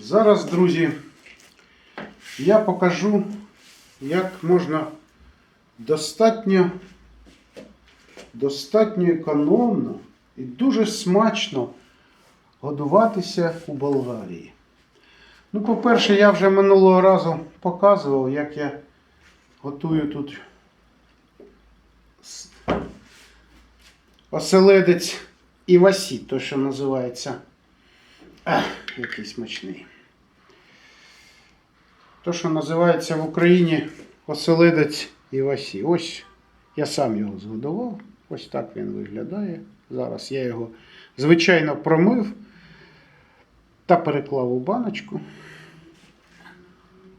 Зараз, друзі, я покажу, як можна достатньо, достатньо економно і дуже смачно годуватися у Болгарії. Ну, по-перше, я вже минулого разу показував, як я готую тут оселедець Івасі, то що називається. Який смачний. То, що називається в Україні оселедець Івасі. Ось я сам його згодував. Ось так він виглядає. Зараз я його, звичайно, промив та переклав у баночку.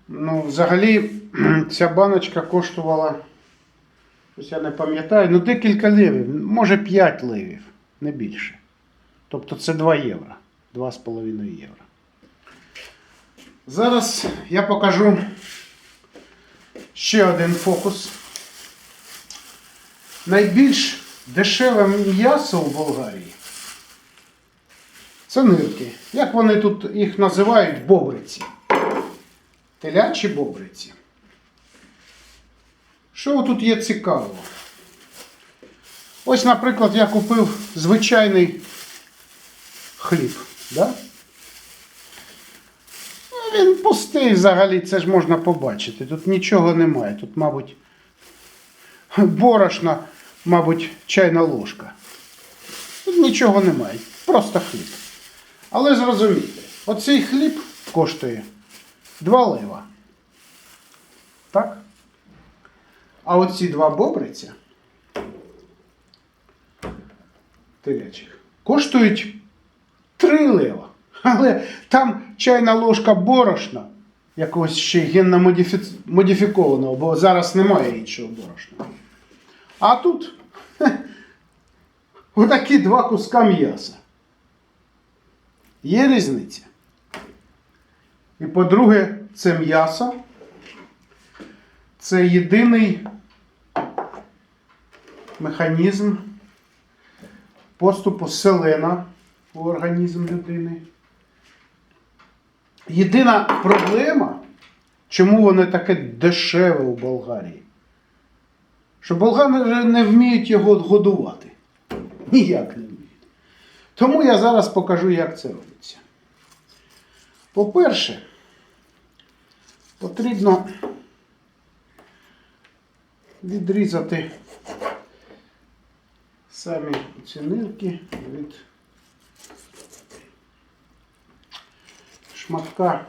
Ну, взагалі, ця баночка коштувала, ось я не пам'ятаю, ну декілька ливів, може 5 ливів, не більше. Тобто це 2 євро. 2,5 євро. Зараз я покажу ще один фокус. Найбільш дешеве м'ясо в Болгарії. Це нирки. Як вони тут їх називають бобриці. Телячі бобриці. Що тут є цікавого? Ось, наприклад, я купив звичайний хліб. Да? Ну, Він пустий взагалі, це ж можна побачити. Тут нічого немає. Тут, мабуть, борошна, мабуть, чайна ложка. Тут нічого немає. Просто хліб. Але зрозумійте, оцей хліб коштує 2 лева. Так? А оці два бобриця телячих коштують 3 лева. Але там чайна ложка борошна, якогось ще генно модифі- модифікованого, бо зараз немає іншого борошна. А тут хе, отакі два куска м'яса. Є різниця. І по-друге, це м'ясо. Це єдиний механізм поступу селена у організм людини. Єдина проблема, чому воно таке дешеве у Болгарії, що болгари не вміють його годувати. Ніяк не вміють. Тому я зараз покажу, як це робиться. По-перше, потрібно відрізати самі ці нирки від шматка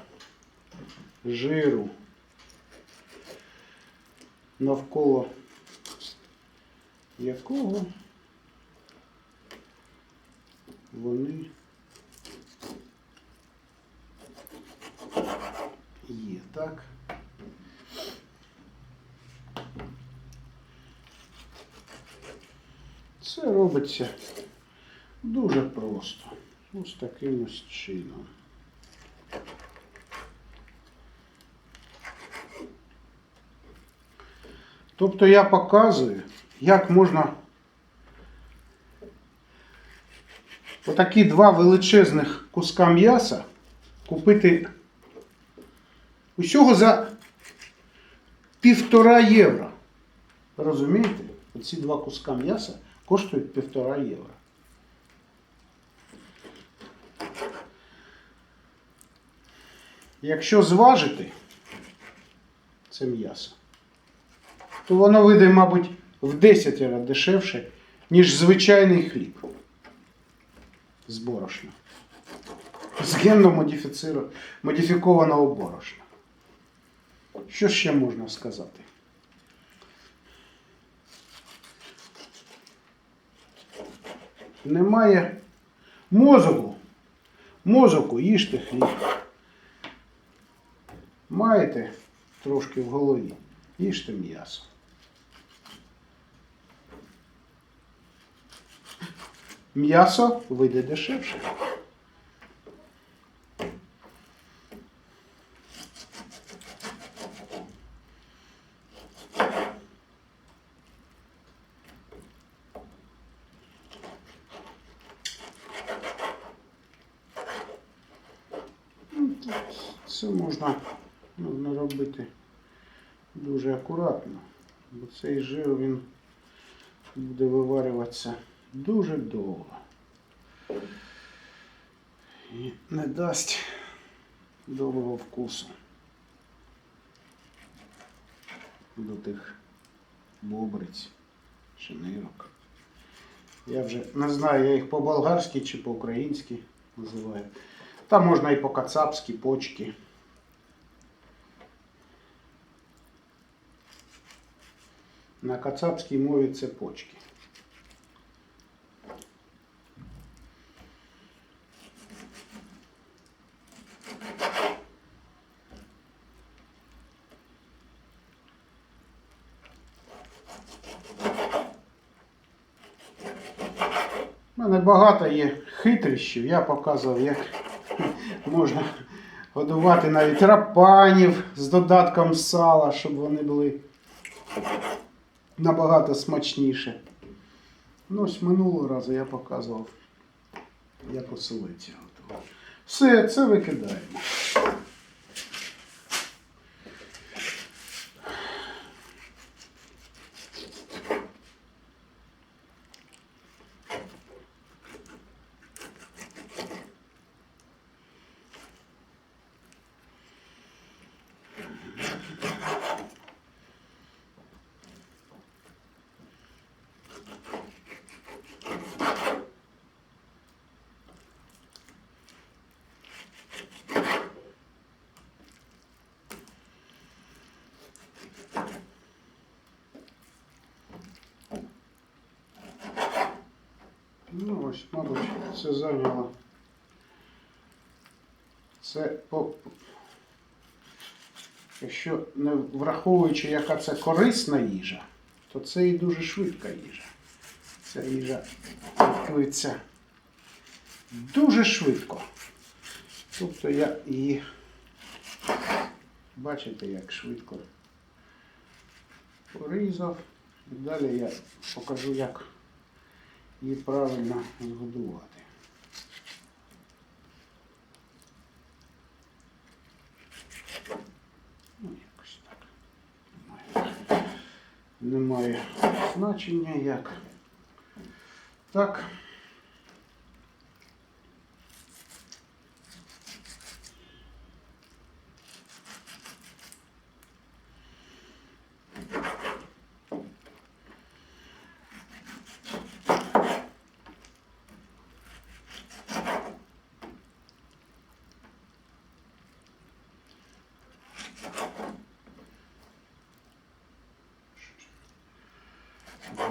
жиру навколо якого вони є, так? Це робиться дуже просто. Ось таким ось чином. Тобто я показую, як можна отакі два величезних куска м'яса купити усього за півтора євро. Розумієте? Оці два куска м'яса коштують півтора євро. Якщо зважити це м'ясо, то воно вийде, мабуть, в 10 разів дешевше, ніж звичайний хліб з борошна. З генно модифікованого борошна. Що ще можна сказати? Немає мозоку. Мозоку їжте хліб. Маєте трошки в голові, їжте м'ясо. М'ясо вийде дешевше. Це можна, можна робити дуже акуратно, бо цей жир він буде виварюватися дуже довго. І не дасть доброго вкусу до тих бобриць, шинирок. Я вже не знаю, я їх по-болгарськи чи по-українськи називаю. Там можна і по-кацапськи, почки. На кацапській мові це почки. У мене багато є хитрощів. Я показував, як можна годувати навіть рапанів з додатком сала, щоб вони були набагато смачніше. Ну, ось минулого разу я показував, як готував. Все, це викидаємо. Ну ось, мабуть, це зайняло. Це по. Якщо не враховуючи, яка це корисна їжа, то це і дуже швидка їжа. Ця їжа готується дуже швидко. Тобто я її, бачите, як швидко порізав. І далі я покажу, як її правильно згодувати. Ну, якось так. Немає, немає значення як. Так.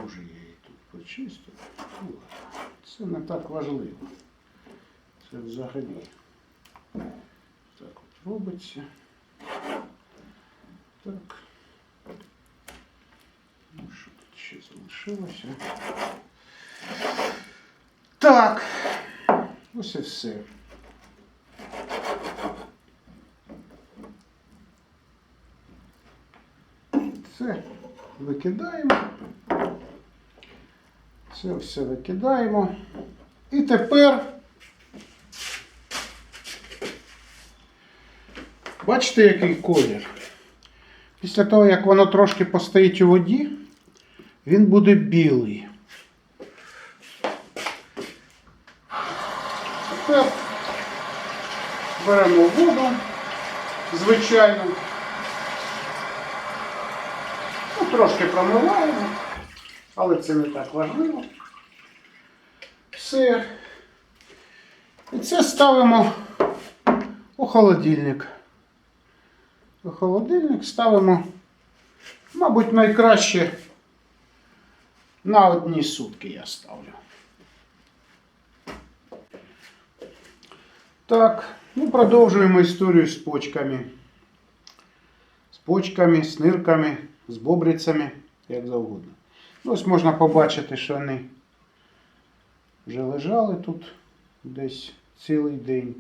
Дуже я її тут почистив. Ну, ладно. Це не так важливо. Це взагалі так от робиться. Так. Ну, що тут ще залишилося? Так. Ось і все. Це викидаємо. Це все викидаємо. І тепер. Бачите, який колір? Після того, як воно трошки постоїть у воді, він буде білий. Тепер беремо воду, звичайно. Ну, трошки промиваємо, але це не так важливо. Все. І це ставимо у холодильник. У холодильник ставимо, мабуть, найкраще на одні сутки я ставлю. Так, ну продовжуємо історію з почками. З почками, з нирками, з бобрицями, як завгодно. Ось можна побачити, що вони вже лежали тут десь цілий день.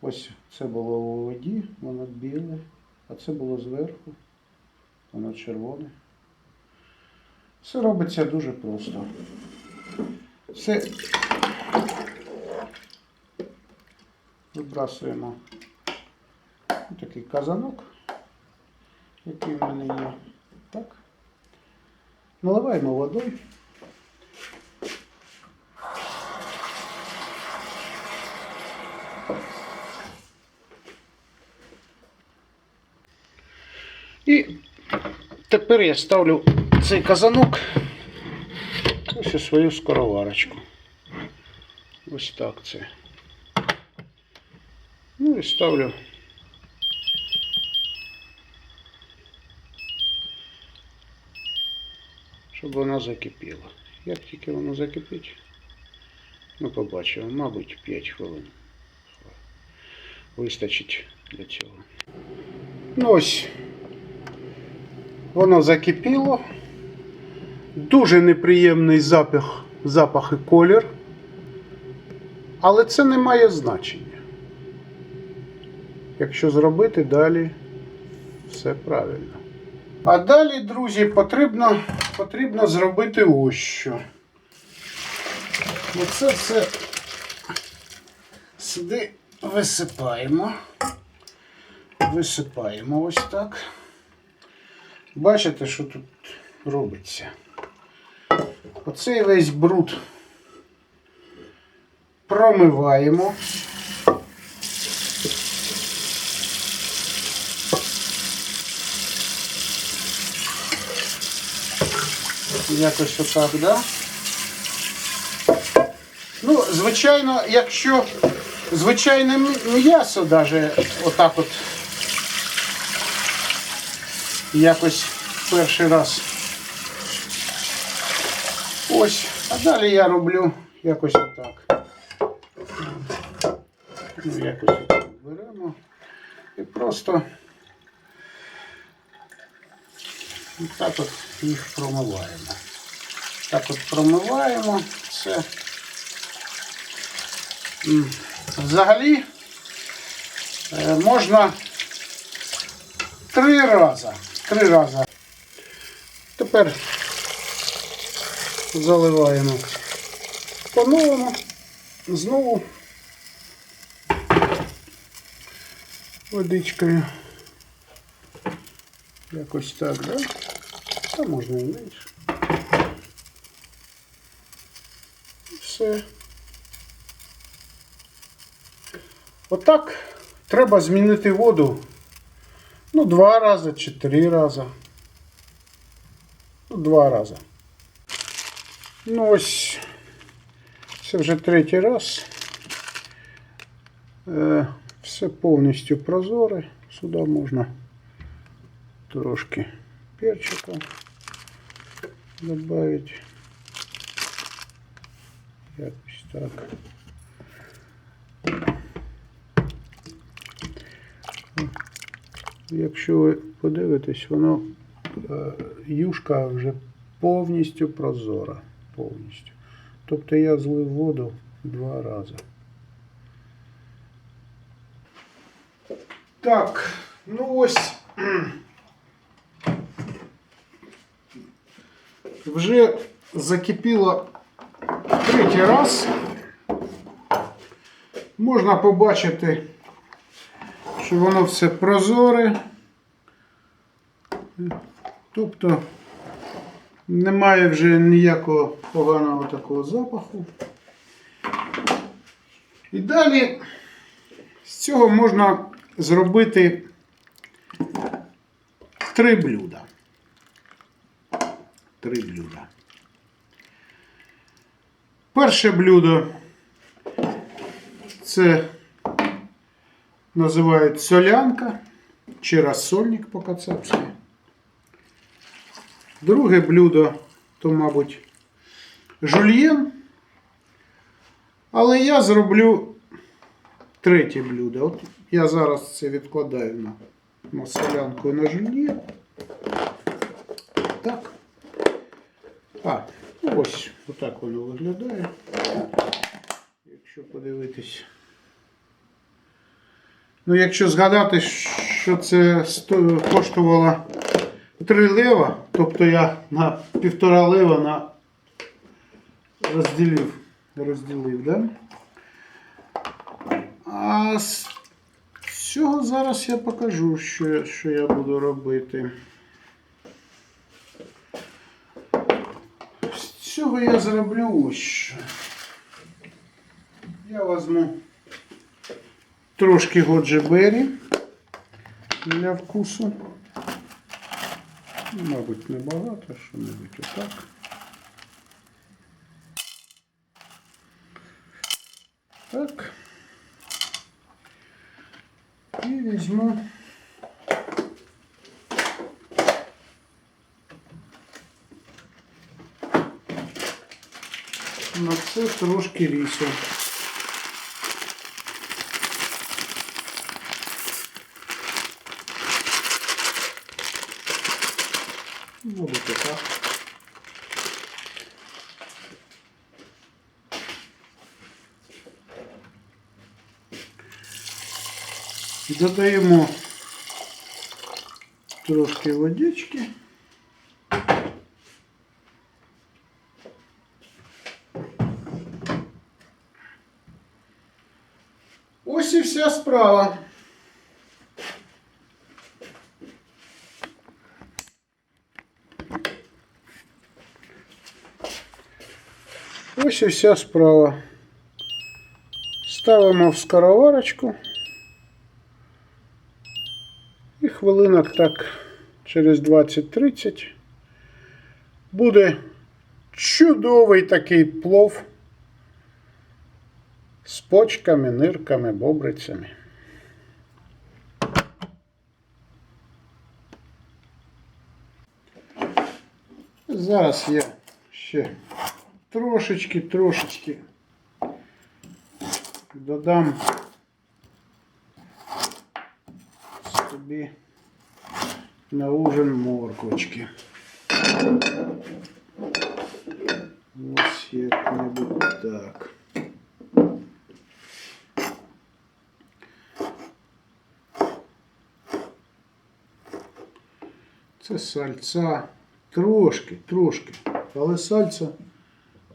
Ось це було у воді, воно біле, а це було зверху, воно червоне. Все робиться дуже просто. Все вибрасуємо Такий казанок, який в мене є. Наливаємо водою. І тепер я ставлю цей казанок ось у свою скороварочку. Ось так це. Ну і ставлю. Щоб вона закипіла. Як тільки воно закипить, ми побачимо, мабуть, 5 хвилин. Вистачить для цього. Ну ось Воно закипіло. Дуже неприємний запах, запах і колір. Але це не має значення. Якщо зробити далі все правильно. А далі, друзі, потрібно, потрібно зробити ось що. Оце все сюди висипаємо. Висипаємо ось так. Бачите, що тут робиться? Оцей весь бруд промиваємо. Якось отак, да? Ну, звичайно, якщо звичайне м'ясо даже отак от якось перший раз. Ось, а далі я роблю якось отак. Ну, якось отак беремо і просто так от їх промиваємо. Так от промиваємо все. Взагалі е, можна три рази. Три рази. Тепер заливаємо по-новому. Знову водичкою. Якось так, да? Та можна і менше. Все. Отак треба змінити воду Ну, два рази чи три рази. Ну, два рази. Ну, ось це вже третій раз. Е, все повністю прозоре. Сюди можна трошки перчика Добавити. Якось так. Якщо ви подивитесь, воно е, юшка вже повністю прозора. Повністю. Тобто я злив воду два рази. Так, ну ось. Вже закипіло третій раз. Можна побачити що воно все прозоре. Тобто немає вже ніякого поганого такого запаху. І далі з цього можна зробити три блюда. Три блюда. Перше блюдо це називають солянка чи розсольник по-кацапськи. Друге блюдо то, мабуть, жульєн. Але я зроблю третє блюдо. От я зараз це відкладаю на, на солянку і на жульєн. Так. А, ну ось отак воно виглядає. Якщо подивитись. Ну, якщо згадати, що це коштувало 3 лева, тобто я на півтора лева на розділив, розділив, да? А з цього зараз я покажу, що, що я буду робити. З цього я зроблю ось що. Я візьму трошки годжебері для вкусу. Мабуть, небагато, що-небудь отак. Так. І візьму. На це трошки рісу. Мабуть, так. Додаємо трошки водички. Справа. Ось і вся справа. Ставимо в скороварочку. І хвилинок так через 20-30 буде чудовий такий плов з почками, нирками, бобрицями. Зараз я ще трошечки, трошечки додам собі на ужин морквочки. Ось як-небудь так. Це сальця трошки, трошки, але сальця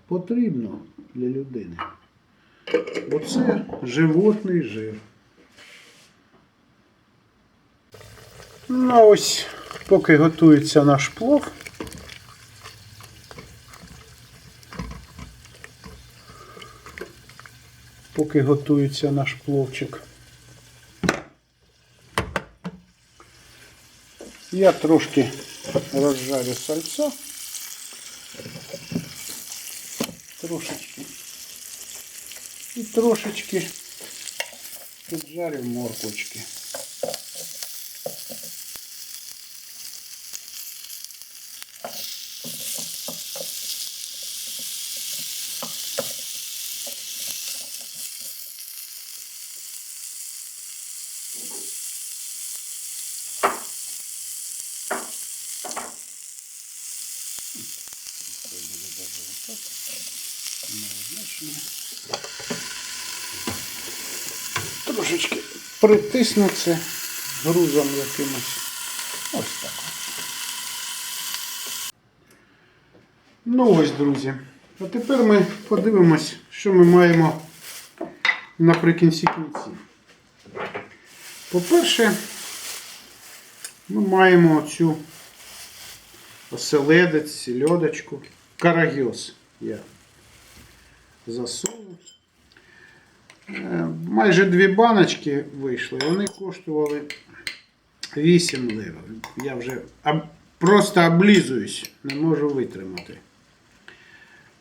потрібно для людини. Бо це животний жир. Ну ось, поки готується наш плов. Поки готується наш пловчик. Я трошки розжарю сальця. Трошечки. І трошечки піджарю морквочки. Трошечки притисну це грузом якимось. Ось так. Ну ось, друзі. А тепер ми подивимось, що ми маємо наприкінці кінців. По-перше, ми маємо цю оселедець, сільодочку, карагіос я засунув. Е, Майже дві баночки вийшли. Вони коштували 8 лев. Я вже просто облізуюсь, не можу витримати.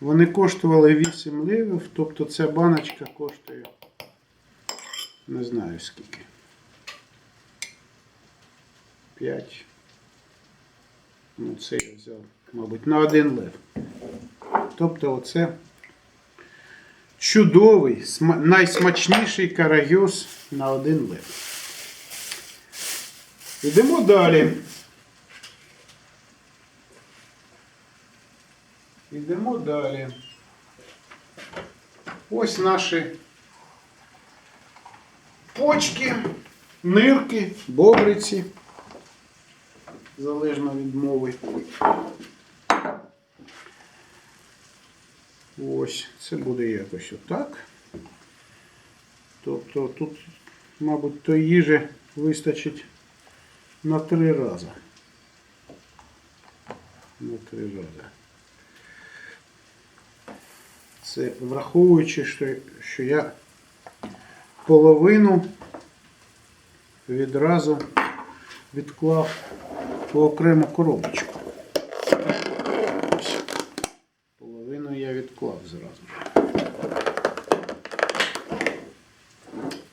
Вони коштували 8 ливів, тобто ця баночка коштує не знаю скільки. 5. Ну, це я взяв, мабуть, на один лев. Тобто оце чудовий, найсмачніший карагюз на один лев. Йдемо далі. Йдемо далі. Ось наші почки, нирки, бобриці. Залежно від мови. Ось, це буде якось отак. Тобто тут мабуть, тої їжі вистачить на три рази. На три рази. Це враховуючи, що, що я половину відразу відклав по окрему коробочку. Ось. Половину я відклав зразу.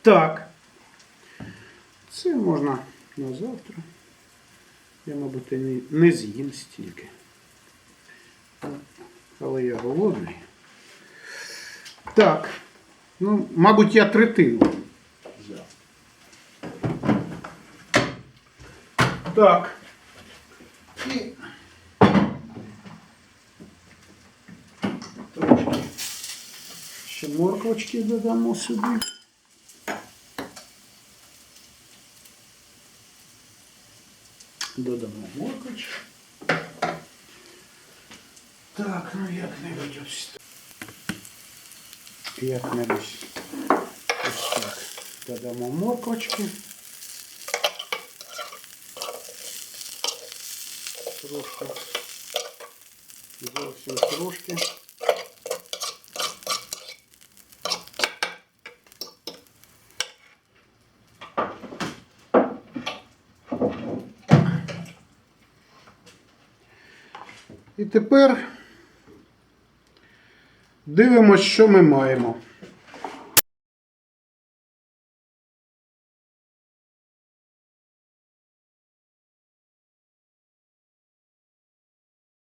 Так. Це можна на завтра. Я, мабуть, не, не з'їм стільки. Але я голодний. Так. Ну, мабуть, я третину взяв. Так. І ще морквочки додамо сюди. Додамо морквочки. Так, ну як-небудь ось так. Як-небудь ось так. Додамо морквочки. Трошки. Зовсім трошки. Тепер дивимося, що ми маємо.